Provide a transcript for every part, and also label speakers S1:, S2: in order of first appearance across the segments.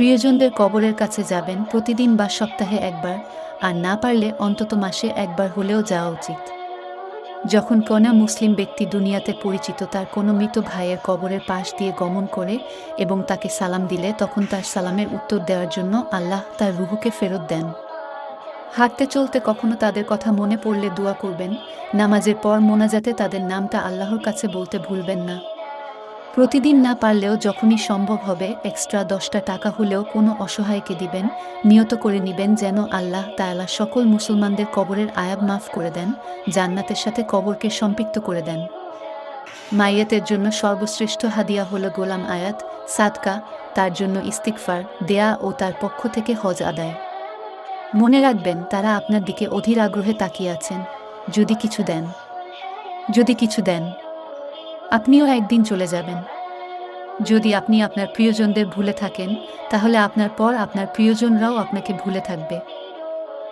S1: প্রিয়জনদের কবরের কাছে যাবেন প্রতিদিন বা সপ্তাহে একবার, আর না পারলে অন্তত মাসে একবার হলেও যাওয়া উচিত। যখন কোনো মুসলিম ব্যক্তি দুনিয়াতে পরিচিত, তার কোনো মৃত ভাইয়ের কবরের পাশ দিয়ে গমন করে এবং তাকে সালাম দিলে, তখন তার সালামের উত্তর দেওয়ার জন্য আল্লাহ তার রুহুকে ফেরত দেন। হাঁটতে চলতে কখনো তাদের কথা মনে পড়লে দোয়া করবেন। নামাজের পর মোনাজাতে তাদের নামটা আল্লাহর কাছে বলতে ভুলবেন না। প্রতিদিন না পারলেও যখনই সম্ভব হবে এক্সট্রা দশটা টাকা হলেও কোনো অসহায়কে দিবেন, নিয়ত করে নিবেন যেন আল্লাহ তাআলা সকল মুসলমানদের কবরের আয়াব মাফ করে দেন, জান্নাতের সাথে কবরকে সম্পৃক্ত করে দেন। মাইয়াতের জন্য সর্বশ্রেষ্ঠ হাদিয়া হলো গোলাম আয়াত, সাদকা, তার জন্য ইস্তিকফার দেয়া ও তার পক্ষ থেকে হজ আদায়। মনে রাখবেন, তারা আপনার দিকে অধীর আগ্রহে তাকিয়ে আছেন। যদি কিছু দেন। যদি কিছু দেন। আপনিও একদিন চলে যাবেন। যদি আপনি আপনার প্রিয়জনদের ভুলে থাকেন, তাহলে আপনার পর আপনার প্রিয়জনরাও আপনাকে ভুলে থাকবে।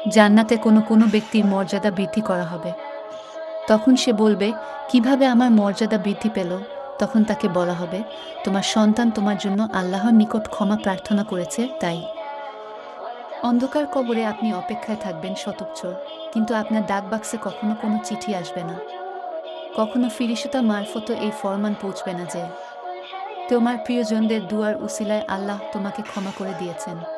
S1: জান্নাতে কোনো কোনো ব্যক্তির মর্যাদা বৃদ্ধি করা হবে। তখন সে বলবে, কীভাবে আমার মর্যাদা বৃদ্ধি পেল? তখন তাকে বলা হবে, তোমার সন্তান তোমার জন্য আল্লাহর নিকট ক্ষমা প্রার্থনা করেছে, তাই। অন্ধকার কবরে আপনি অপেক্ষায় থাকবেন শতবছর কিন্তু আপনার ডাক বাক্সে কখনো কোনো চিঠি আসবে না। কখনো ফিরিসতা মারফত এই ফরমান পৌঁছবে না যে। তোমার প্রিয়জনদের দুয়ার উসিলায় আল্লাহ তোমাকে ক্ষমা করে দিয়েছেন।